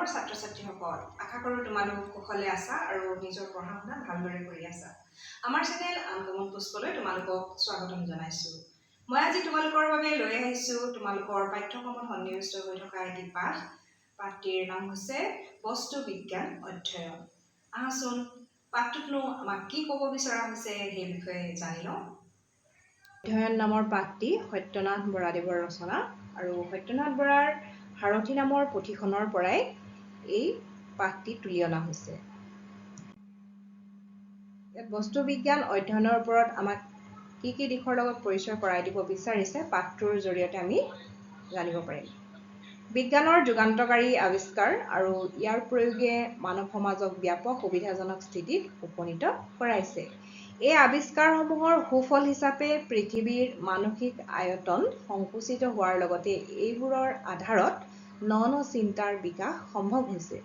মৰমৰ ছাত্ৰ ছাত্ৰীসকল। আশা কৰোঁ তোমালোক কুশলে আছা আৰু নিজৰ পঢ়া শুনা ভালদৰে কৰি আছা। আমাৰ চেনেল আনকমন পুষ্পলৈ তোমালোকক স্বাগতম জনাইছোঁ। মই আজি তোমালোকৰ বাবে লৈ আহিছোঁ তোমালোকৰ পাঠ্যক্ৰমত সন্নিৱিষ্ট হৈ থকা এটি পাঠ। পাঠটিৰ নাম হৈছে বস্তু বিজ্ঞান অধ্যয়ন। আহাচোন পাঠটোতনো আমাক কি ক'ব বিচৰা হৈছে সেই বিষয়ে জানি লওঁ। অধ্যয়ন নামৰ পাঠটি সত্যনাথ বৰাদেৱৰ ৰচনা আৰু সত্যনাথ বৰাৰ সাৰথি নামৰ পুথিখনৰ পৰাই এই পাঠটি তুলি অনা হৈছে। বস্তু বিজ্ঞান অধ্যয়নৰ ওপৰত আমাক কি কি দিশৰ লগত পৰিচয় কৰাই দিব বিচাৰিছে পাঠটোৰ জৰিয়তে আমি জানিব পাৰিম। বিজ্ঞানৰ যুগান্তকাৰী আৱিষ্কাৰ আৰু ইয়াৰ প্ৰয়োগে মানৱ সমাজক ব্যাপক সুবিধাজনক স্থিতিত উপনীত কৰাইছে। এই আৱিষ্কাৰসমূহৰ সুফল হিচাপে পৃথিৱীৰ মানসিক আয়তন সংকুচিত হোৱাৰ লগতে এইবোৰৰ আধাৰত ন ন চিন্তাৰ বিকাশ সম্ভৱ হৈছে।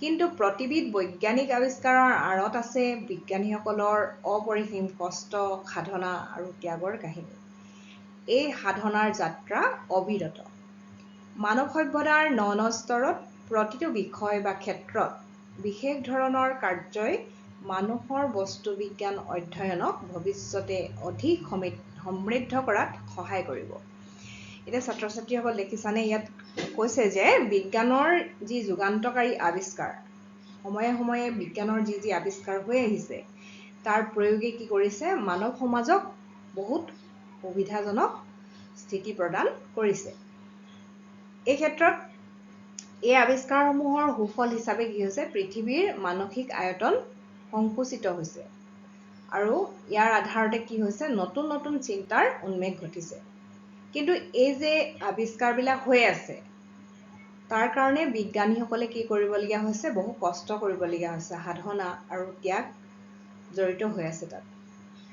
কিন্তু প্ৰতিবিধ বৈজ্ঞানিক আৱিষ্কাৰৰ আঁৰত আছে বিজ্ঞানীসকলৰ অপৰিসীম কষ্ট সাধনা আৰু ত্যাগৰ কাহিনী। এই সাধনাৰ যাত্ৰা অবিৰত। মানৱ সভ্যতাৰ ন ন স্তৰত প্ৰতিটো বিষয় বা ক্ষেত্ৰত বিশেষ ধৰণৰ কাৰ্যই মানুহৰ বস্তু বিজ্ঞান অধ্যয়নক ভৱিষ্যতে অধিক সমৃদ্ধ কৰাত সহায় কৰিব। এতিয়া ছাত্ৰ ছাত্ৰীসকল দেখিছানে ইয়াত কৈছে যে বিজ্ঞানৰ যি যুগান্তকাৰী আৱিষ্কাৰ সময়ে সময়ে বিজ্ঞানৰ যি যি আৱিষ্কাৰ হৈ আহিছে তাৰ প্ৰয়োগে কি কৰিছে মানৱ সমাজক বহুত সুবিধাজনক স্থিতি প্ৰদান কৰিছে। এই ক্ষেত্ৰত এই আৱিষ্কাৰসমূহৰ সুফল হিচাপে কি হৈছে পৃথিৱীৰ মানসিক আয়তন সংকুচিত হৈছে। আৰু ইয়াৰ আধাৰতে কি হৈছে নতুন নতুন চিন্তাৰ উন্মেষ ঘটিছে। কিন্তু এই যে আৱিষ্কাৰবিলাক হৈ আছে তাৰ কাৰণে বিজ্ঞানীসকলে কি কৰিবলগীয়া হৈছে বহু কষ্ট কৰিবলগীয়া হৈছে সাধনা আৰু ত্যাগ জড়িত হৈ আছে তাত।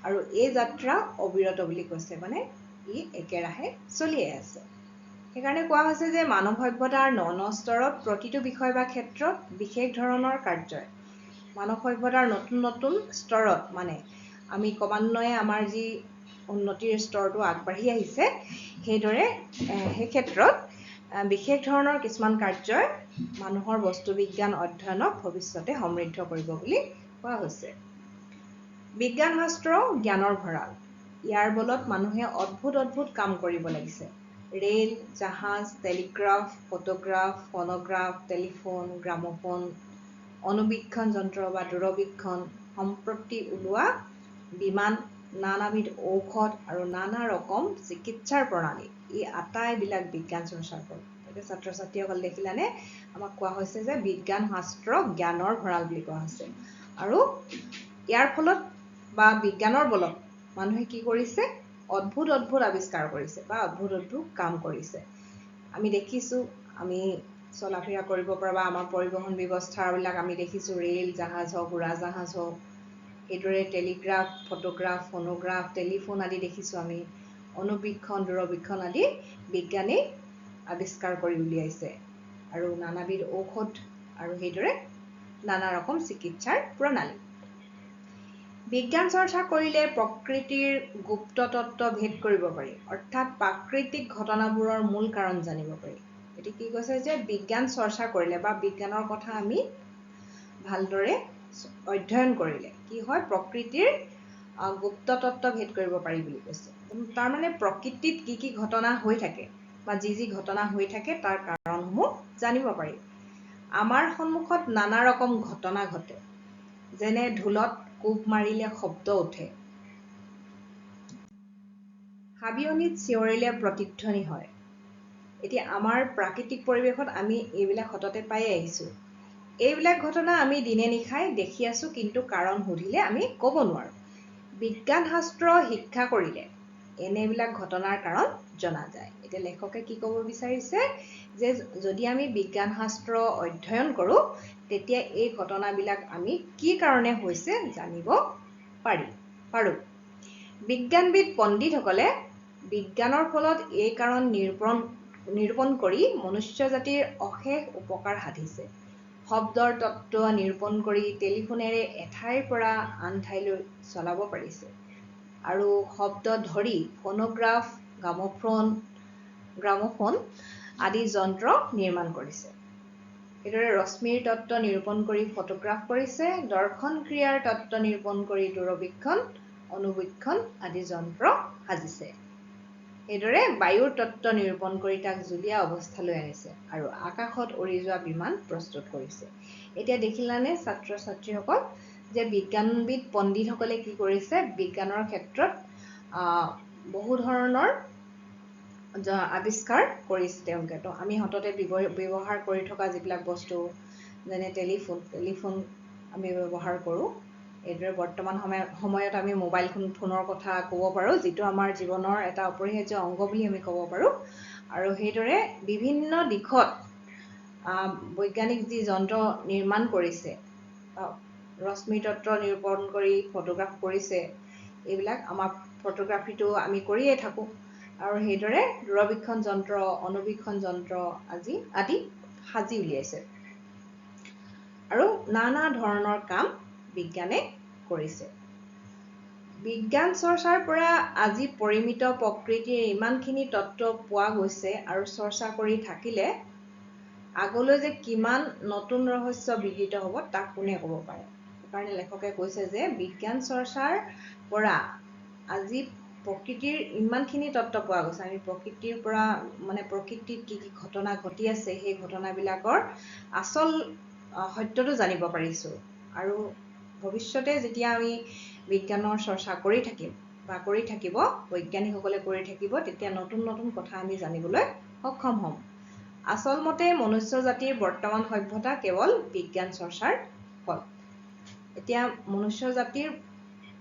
আৰু এই যাত্ৰা অবিৰত বুলি কৈছে মানে ই একেৰাহে চলিয়ে আছে। সেইকাৰণে কোৱা হৈছে যে মানৱ সভ্যতাৰ ন ন স্তৰত প্ৰতিটো বিষয় বা ক্ষেত্ৰত বিশেষ ধৰণৰ কাৰ্যই। মানৱ সভ্যতাৰ নতুন নতুন স্তৰত মানে আমি ক্ৰমান্বয়ে আমাৰ যি উন্নতিৰ স্তৰটো আগবাঢ়ি আহিছে। সেইদৰে সেই ক্ষেত্ৰত বিশেষ ধৰণৰ কিছুমান কাৰ্যই মানুহৰ বস্তু বিজ্ঞান অধ্যয়নক ভৱিষ্যতে সমৃদ্ধ কৰিব বুলি কোৱা হৈছে। বিজ্ঞান শাস্ত্ৰ জ্ঞানৰ ভঁৰাল। ইয়াৰ বলত মানুহে অদ্ভুত অদ্ভুত কাম কৰিব লাগিছে। ৰেল জাহাজ telegraph photograph phonograph telephone gramophone অনুবীক্ষণ যন্ত্ৰ বা দূৰবীক্ষণ সম্প্ৰতি ওলোৱা বিমান নানাবিধ ঔষধ আৰু নানা ৰকম চিকিৎসাৰ প্ৰণালী। এই আটাইবিলাক বিজ্ঞান চৰ্চাৰ ফল। এতিয়া ছাত্ৰ ছাত্ৰীসকল দেখিলানে আমাক কোৱা হৈছে যে বিজ্ঞান শাস্ত্ৰ জ্ঞানৰ ভঁৰাল বুলি কোৱা হৈছে। আৰু ইয়াৰ ফলত বা বিজ্ঞানৰ বলত মানুহে কি কৰিছে? অদ্ভুত অদ্ভুত আৱিষ্কাৰ কৰিছে বা অদ্ভুত অদ্ভুত কাম কৰিছে। আমি দেখিছোঁ আমি চলা ফিৰা কৰিব পৰা বা আমাৰ পৰিবহণ ব্যৱস্থাবিলাক আমি দেখিছোঁ ৰেল জাহাজ হওক উৰাজাহাজ হওক। সেইদৰে টেলিগ্ৰাফ ফটোগ্ৰাফ ফোনোগ্ৰাফ টেলিফোন আদি দেখিছোঁ আমি। অনুবীক্ষণ দূৰবীক্ষণ আদি বিজ্ঞানেই আৱিষ্কাৰ কৰি উলিয়াইছে আৰু নানাবিধ ঔষধ আৰু সেইদৰে নানা ৰকম চিকিৎসাৰ প্ৰণালী। বিজ্ঞান চৰ্চা কৰিলে প্ৰকৃতিৰ গুপ্ত তত্ত্ব ভেদ কৰিব পাৰি। অৰ্থাৎ প্ৰাকৃতিক ঘটনাবোৰৰ মূল কাৰণ জানিব পাৰি। এতিয়া কি কৈছে যে বিজ্ঞান চৰ্চা কৰিলে বা বিজ্ঞানৰ কথা আমি ভালদৰে অধ্যয়ন কৰিলে কি হয়? প্ৰকৃতিৰ গুপ্ত তত্ত্ব ভেদ কৰিব পাৰি বুলি কৈছে। তাৰমানে প্ৰকৃতিত কি কি ঘটনা হৈ থাকে বা যি যি ঘটনা হৈ থাকে তাৰ কাৰণসমূহ জানিব পাৰি। আমাৰ সন্মুখত নানা ৰকম ঘটনা ঘটে। যেনে ঢোলত কোব মাৰিলে শব্দ উঠে। হাবিয়নিত চিঞৰিলে প্ৰতিধ্বনি হয়। এতিয়া আমাৰ প্ৰাকৃতিক পৰিৱেশত আমি এইবিলাক সততে পাই আহিছোঁ। এইবিলাক ঘটনা আমি দিনে নিশাই দেখি আছোঁ কিন্তু কাৰণ সুধিলে আমি ক'ব নোৱাৰোঁ। বিজ্ঞান শাস্ত্ৰ শিক্ষা কৰিলে এনেবিলাক ঘটনাৰ কাৰণ জনা যায়। এতিয়া লেখকে কি ক'ব বিচাৰিছে যে যদি আমি বিজ্ঞান শাস্ত্ৰ অধ্যয়ন কৰোঁ তেতিয়া এই ঘটনাবিলাক আমি কি কাৰণে হৈছে জানিব পাৰি পাৰোঁ। বিজ্ঞানবিদ পণ্ডিতসকলে বিজ্ঞানৰ ফলত এই কাৰণ নিৰূপণ নিৰূপণ কৰি মনুষ্য জাতিৰ অশেষ উপকাৰ সাধিছে। শব্দৰ তত্ত্ব নিৰূপণ কৰি টেলিফোনেৰে এঠাইৰ পৰা আন ঠাইলৈ চলাব পাৰিছে। আৰু শব্দ ধৰি ফোনোগ্ৰাফ গ্ৰামোফোন গ্ৰামোফোন আদি যন্ত্ৰ নিৰ্মাণ কৰিছে। এইদৰে ৰশ্মিৰ তত্ত্ব নিৰূপণ কৰি ফটোগ্ৰাফ কৰিছে দৰ্শন ক্ৰিয়াৰ তত্ত্ব নিৰূপণ কৰি দূৰবীক্ষণ অনুবীক্ষণ আদি যন্ত্ৰ সাজিছে। এইদৰে বায়ুৰ তত্ত্ব নিৰূপণ কৰি তাক জুলীয়া অৱস্থালৈ আনিছে আৰু আকাশত উৰি যোৱা বিমান প্ৰস্তুত কৰিছে। এতিয়া দেখিলানে ছাত্ৰ ছাত্ৰীসকল যে বিজ্ঞানবিদ পণ্ডিতসকলে কি কৰিছে? বিজ্ঞানৰ ক্ষেত্ৰত বহু ধৰণৰ আৱিষ্কাৰ কৰিছে তেওঁলোকে। তো আমি সততে ব্যৱহাৰ কৰি থকা যিবিলাক বস্তু যেনে টেলিফোন টেলিফোন আমি ব্যৱহাৰ কৰোঁ। এইদৰে বৰ্তমান সময় সময়ত আমি মোবাইল ফোন ফোনৰ কথা ক'ব পাৰোঁ যিটো আমাৰ জীৱনৰ এটা অপৰিহাৰ্য অংগ বুলি আমি ক'ব পাৰোঁ। আৰু সেইদৰে বিভিন্ন দিশত বৈজ্ঞানিক যি যন্ত্ৰ নিৰ্মাণ কৰিছে ৰশ্মি তত্ত্ব নিৰূপণ কৰি ফটোগ্ৰাফ কৰিছে এইবিলাক আমাৰ ফটোগ্ৰাফীটো আমি কৰিয়ে থাকোঁ। আৰু সেইদৰে দূৰবীক্ষণ যন্ত্ৰ অনুবীক্ষণ যন্ত্ৰ আজি আদি সাজি উলিয়াইছে। আৰু নানা ধৰণৰ কাম বিজ্ঞানে কৰিছে। বিজ্ঞান চৰ্চাৰ পৰা আজি পৰিমিত প্ৰকৃতিৰ ইমানখিনি তত্ত্ব পোৱা গৈছে আৰু চৰ্চা কৰি থাকিলে আগলৈ যে কিমান নতুন ৰহস্য বিদিত হ'ব তাক কোনে ক'ব পাৰে? কাৰণে লেখকে কৈছে যে বিজ্ঞান চৰ্চাৰ পৰা আজি প্ৰকৃতিৰ ইমানখিনি তত্ত্ব পোৱা গৈছে। আমি প্ৰকৃতিৰ পৰা মানে প্ৰকৃতিত কি কি ঘটনা ঘটি আছে সেই ঘটনাবিলাকৰ আচল সত্যটো জানিব পাৰিছোঁ। আৰু ভৱিষ্যতে যেতিয়া আমি বিজ্ঞানৰ চৰ্চা কৰি থাকিম বা কৰি থাকিব বৈজ্ঞানিকসকলে কৰি থাকিব তেতিয়া নতুন নতুন কথা আমি জানিবলৈ সক্ষম হ'ম। আচলমতে মনুষ্য জাতিৰ বৰ্তমান সভ্যতা কেৱল বিজ্ঞান চৰ্চাৰ ফল। এতিয়া মনুষ্য জাতিৰ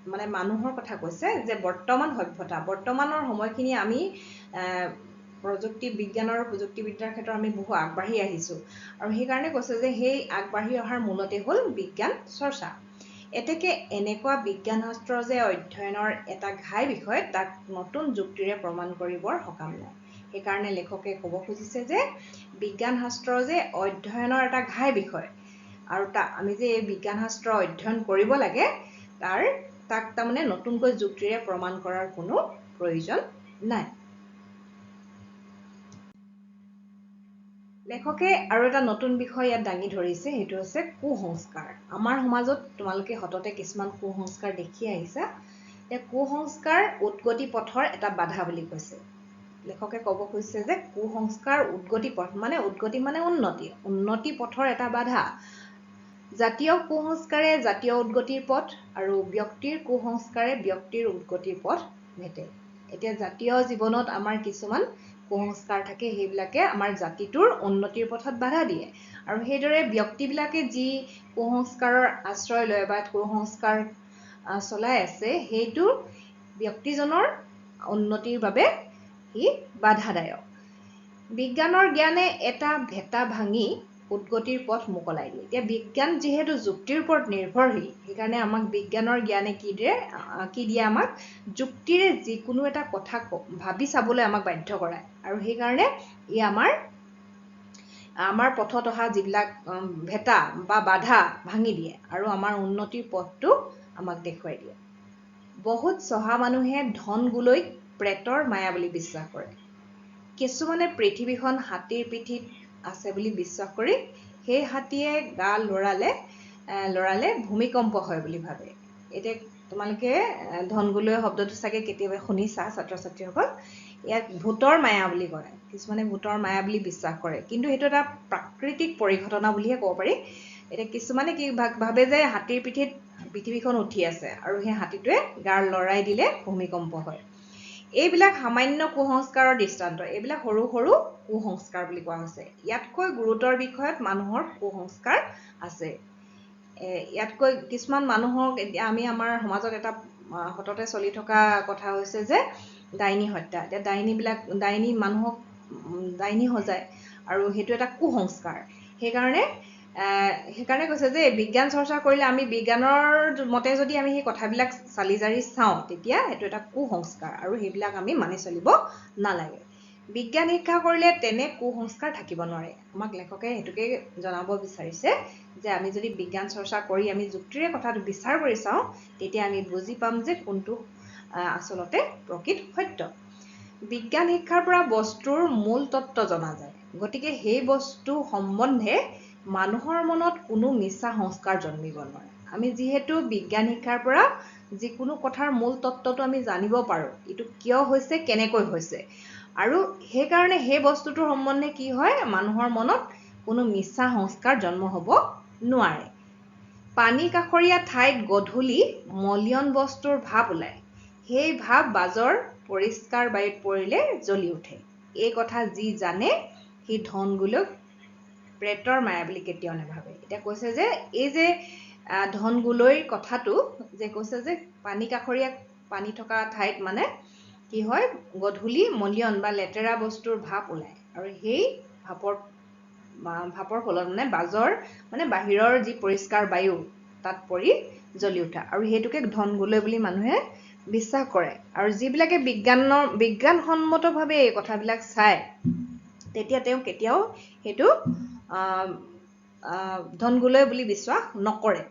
মানে মানুহৰ কথা কৈছে যে বৰ্তমান সভ্যতা বৰ্তমানৰ সময়খিনি আমি প্ৰযুক্তি বিজ্ঞানৰ প্ৰযুক্তিবিদ্যাৰ ক্ষেত্ৰত আমি বহু আগবাঢ়ি আহিছোঁ। আৰু সেইকাৰণে কৈছে যে সেই আগবাঢ়ি অহাৰ মূলতে হ'ল বিজ্ঞান চৰ্চা। এতেকে এনেকুৱা বিজ্ঞান শাস্ত্ৰ যে অধ্যয়নৰ এটা ঘাই বিষয় তাক নতুন যুক্তিৰে প্ৰমাণ কৰিবৰ সকাম নাই। সেইকাৰণে লেখকে ক'ব খুজিছে যে বিজ্ঞান শাস্ত্ৰ যে অধ্যয়নৰ এটা ঘাই বিষয় আৰু তা আমি যে এই বিজ্ঞান শাস্ত্ৰ অধ্যয়ন কৰিব লাগে তাৰ তাক তাৰমানে নতুনকৈ যুক্তিৰে প্ৰমাণ কৰাৰ কোনো প্ৰয়োজন নাই। লেখকে আৰু এটা নতুন বিষয় ইয়াত দাঙি ধৰিছে সেইটো হৈছে কুসংস্কাৰ। আমাৰ সমাজত তোমালোকে সততে কিছুমান কুসংস্কাৰ দেখি আহিছা। যে কুসংস্কাৰ উৎগতি পথৰ এটা বাধা বুলি কৈছে। লেখকে ক'ব খুজিছে যে কুসংস্কাৰ উৎগতি পথ মানে উৎগতি মানে উন্নতি উন্নতি পথৰ এটা বাধা। জাতীয় কুসংস্কাৰে জাতীয় উদ্গতিৰ পথ আৰু ব্যক্তিৰ কুসংস্কাৰে ব্যক্তিৰ উদ্গতিৰ পথ ভেটে। এতিয়া জাতীয় জীৱনত আমাৰ কিছুমান কুসংস্কাৰ থাকে সেইবিলাকে আমাৰ জাতিটোৰ উন্নতিৰ পথত বাধা দিয়ে। আৰু সেইদৰে ব্যক্তিবিলাকে যি কুসংস্কাৰৰ আশ্ৰয় লয় বা কুসংস্কাৰ চলাই আছে সেইটো ব্যক্তিজনৰ উন্নতিৰ বাবে সি বাধাদায়ক। বিজ্ঞানৰ জ্ঞানে এটা ভেটা ভাঙি উদ্গতিৰ পথ মোকলাই দিয়ে। এতিয়া বিজ্ঞান যিহেতু যুক্তিৰ ওপৰত নিৰ্ভৰশীল সেইকাৰণে আমাক বিজ্ঞানৰ জ্ঞানে কি দিয়ে কি দিয়ে আমাক? যুক্তিৰে যিকোনো এটা কথা ভাবি চাবলৈ আমাক বাধ্য কৰায়। আৰু সেইকাৰণে ই আমাৰ আমাৰ পথত অহা যিবিলাক ভেটা বা বাধা ভাঙি দিয়ে আৰু আমাৰ উন্নতিৰ পথটো আমাক দেখুৱাই দিয়ে। বহুত চহা মানুহে ধন গুলৈক প্ৰেতৰ মায়া বুলি বিশ্বাস কৰে। কিছুমানে পৃথিৱীখন হাতীৰ পিঠিত আছে বুলি বিশ্বাস কৰি সেই হাতীয়ে গা লৰালে লৰালে ভূমিকম্প হয় বুলি ভাবে। এতিয়া তোমালোকে ধনগুলৈ শব্দটো চাগে কেতিয়াবা শুনিছা ছাত্ৰ ছাত্ৰীসকল ইয়াক ভূতৰ মায়া বুলি কয়। কিছুমানে ভূতৰ মায়া বুলি বিশ্বাস কৰে। কিন্তু সেইটো এটা প্ৰাকৃতিক পৰিঘটনা বুলিহে ক'ব পাৰি। এতিয়া কিছুমানে কি ভাবে যে হাতীৰ পিঠিত পৃথিৱীখন উঠি আছে আৰু সেই হাতীটোৱে গাৰ লৰাই দিলে ভূমিকম্প হয়। এইবিলাক সামান্য কুসংস্কাৰৰ দৃষ্টান্ত এইবিলাক সৰু সৰু কুসংস্কাৰ বুলি কোৱা হৈছে। ইয়াতকৈ গুৰুতৰ বিষয়ত মানুহৰ কুসংস্কাৰ আছে। ইয়াতকৈ কিছুমান মানুহক এতিয়া আমি আমাৰ সমাজত এটা সততে চলি থকা কথা হৈছে যে ডাইনী হত্যা। এতিয়া ডাইনীবিলাক ডাইনী মানুহক ডাইনী সজায়। আৰু সেইটো এটা কুসংস্কাৰ। সেইকাৰণে সেইকাৰণে কৈছে যে বিজ্ঞান চৰ্চা কৰিলে আমি বিজ্ঞানৰ মতে যদি আমি সেই কথাবিলাক চালি জাৰি চাওঁ তেতিয়া সেইটো এটা কুসংস্কাৰ আৰু সেইবিলাক আমি মানি চলিব নালাগে। বিজ্ঞান শিক্ষা কৰিলে তেনে কুসংস্কাৰ থাকিব নোৱাৰে। আমাক লেখকে সেইটোকে জনাব বিচাৰিছে যে আমি যদি বিজ্ঞান চৰ্চা কৰি আমি যুক্তিৰে কথাটো বিচাৰ কৰি চাওঁ তেতিয়া আমি বুজি পাম যে কোনটো আচলতে প্ৰকৃত সত্য। বিজ্ঞান শিক্ষাৰ পৰা বস্তুৰ মূল তত্ত্ব জনা যায়। গতিকে সেই বস্তু সম্বন্ধে মানুহৰ মনত কোনো মিছা সংস্কাৰ জন্মিব নোৱাৰে। আমি যিহেতু বিজ্ঞান শিক্ষাৰ পৰা যিকোনো কথাৰ মূল তত্ত্বটো আমি জানিব পাৰোঁ এইটো কিয় হৈছে কেনেকৈ হৈছে? আৰু সেইকাৰণে সেই বস্তুটোৰ সম্বন্ধে কি হয় মানুহৰ মনত কোনো মিছা সংস্কাৰ জন্ম হ'ব নোৱাৰে। পানী কাষৰীয়া ঠাইত গধূলি মলিয়ন বস্তুৰ ভাৱ ওলায়। সেই ভাৱ বাজৰ পৰিষ্কাৰ বায়ুত পৰিলে জ্বলি উঠে। এই কথা যি জানে সি ধন গোলক প্ৰেতৰ মায়া বুলি কেতিয়াও নাভাবে এতিয়া কৈছে যে এই যে আহ, ধন গোলৈৰ কথাটো যে কৈছে যে পানী কাষৰীয়া পানী থকা ঠাইত মানে কি হয় গধূলি মলিয়ন বা লেতেৰা বস্তুৰ ভাৱ ওলায়। আৰু সেই ভাপৰ ভাপৰ ফলত মানে বাজৰ মানে বাহিৰৰ যি পৰিষ্কাৰ বায়ু তাত পৰি জ্বলি উঠা। আৰু সেইটোকে ধন গোলৈ বুলি মানুহে বিশ্বাস কৰে। আৰু যিবিলাকে বিজ্ঞানৰ বিজ্ঞানসন্মতভাৱে এই কথাবিলাক চায় তেতিয়া তেওঁ কেতিয়াও সেইটো আহ, আহ, ধনগুলৈ বুলি বিশ্বাস নকৰে।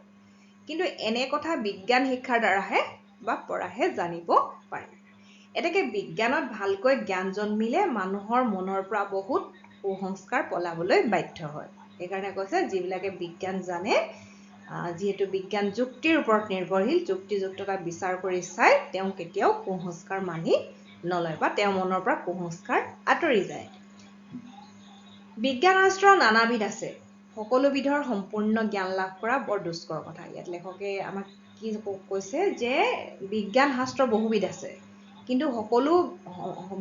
কিন্তু এনে কথা বিজ্ঞান শিক্ষাৰ দ্বাৰাহে বা পৰাহে জানিব পাৰি। এতেকে বিজ্ঞানত ভালকৈ জ্ঞান জন্মিলে মানুহৰ মনৰ পৰা বহুত কুসংস্কাৰ পলাবলৈ বাধ্য হয়। সেইকাৰণে কৈছে যিবিলাকে বিজ্ঞান জানে যিহেতু বিজ্ঞান যুক্তিৰ ওপৰত নিৰ্ভৰশীল যুক্তিযুক্ততা বিচাৰ কৰি চাই তেওঁ কেতিয়াও কুসংস্কাৰ মানি নলয় বা তেওঁৰ মনৰ পৰা কুসংস্কাৰ আঁতৰি যায়। বিজ্ঞান শাস্ত্ৰ নানাবিধ আছে। সকলোবিধৰ সম্পূৰ্ণ জ্ঞান লাভ কৰা বৰ দুষ্কৰ কথা। ইয়াত লেখকে আমাক কি কৈছে যে বিজ্ঞান শাস্ত্ৰ বহুবিধ আছে। কিন্তু সকলো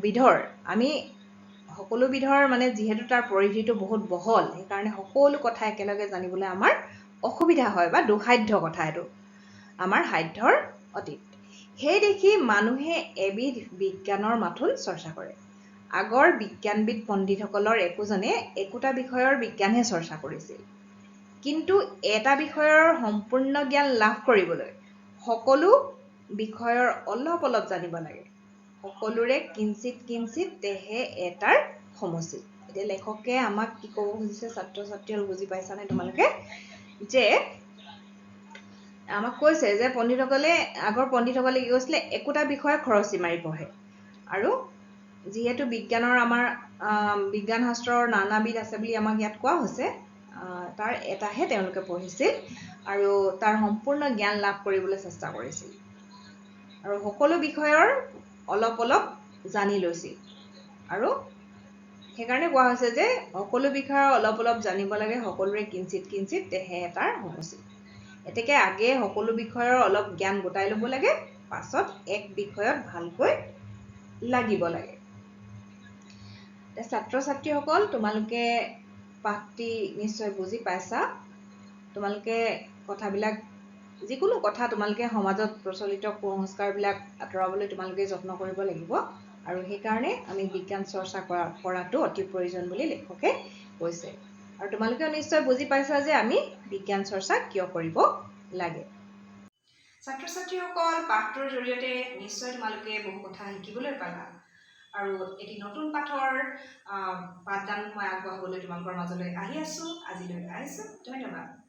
বিধৰ আমি সকলো বিধৰ মানে যিহেতু তাৰ পৰিধিটো বহুত বহল সেইকাৰণে সকলো কথা একেলগে জানিবলৈ আমাৰ অসুবিধা হয় বা দুসাধ্য কথা এইটো। আমাৰ সাধ্যৰ অতীত। সেই দেখি মানুহে এবিধ বিজ্ঞানৰ মাথোন চৰ্চা কৰে। আগৰ বিজ্ঞানবিদ পণ্ডিতসকলৰ একোজনে একোটা বিষয়ৰ বিজ্ঞানহে চৰ্চা কৰিছিল। কিন্তু এটা বিষয়ৰ সম্পূৰ্ণ জ্ঞান লাভ কৰিবলৈ সকলো বিষয়ৰ অলপ অলপ জানিব লাগে। সকলোৰে কিঞ্চিত কিঞ্চিত তেহে এটাৰ সমষ্টি। এতিয়া লেখকে আমাক কি ক'ব খুজিছে ছাত্ৰ ছাত্ৰীসকল বুজি পাইছানে তোমালোকে? যে আমাক কৈছে যে পণ্ডিতসকলে আগৰ পণ্ডিতসকলে কি কৈছিলে একোটা বিষয়ে খৰচি মাৰি পঢ়ে। আৰু যিহেতু বিজ্ঞানৰ আমাৰ বিজ্ঞান শাস্ত্ৰৰ নানাবিধ আছে বুলি আমাক ইয়াত কোৱা হৈছে তাৰ এটাহে তেওঁলোকে পঢ়িছিল আৰু তাৰ সম্পূৰ্ণ জ্ঞান লাভ কৰিবলৈ চেষ্টা কৰিছিল। আৰু সকলো বিষয়ৰ অলপ অলপ জানি লৈছিল। আৰু সেইকাৰণে কোৱা হৈছে যে সকলো বিষয়ৰ অলপ অলপ জানিব লাগে সকলোৰে কিঞ্চিত কিঞ্চিত তেহে এটাৰ সমষ্টি। এতেকে আগে সকলো বিষয়ৰ অলপ জ্ঞান গোটাই ল'ব লাগে পাছত এক বিষয়ত ভালকৈ লাগিব লাগে। ছাত্ৰ ছাত্ৰীসকল তোমালোকে পাঠটি নিশ্চয় বুজি পাইছা। তোমালোকে কথাবিলাক যিকোনো কথা তোমালোকে সমাজত প্ৰচলিত কুসংস্কাৰবিলাক আঁতৰাবলৈ তোমালোকে যত্ন কৰিব লাগিব। আৰু সেইকাৰণে আমি বিজ্ঞান চৰ্চা কৰা কৰাটো অতি প্ৰয়োজন বুলি লেখকে কৈছে। আৰু তোমালোকেও নিশ্চয় বুজি পাইছা যে আমি বিজ্ঞান চৰ্চা কিয় কৰিব লাগে। ছাত্ৰ ছাত্ৰীসকল পাঠটোৰ জৰিয়তে নিশ্চয় তোমালোকে বহু কথা শিকিবলৈ পালা। আৰু এটি নতুন পাঠৰ পাঠদান মই আগবঢ়াবলৈ তোমালোকৰ মাজলৈ আহি আছো। আজিলৈ আহিছো। ধন্যবাদ।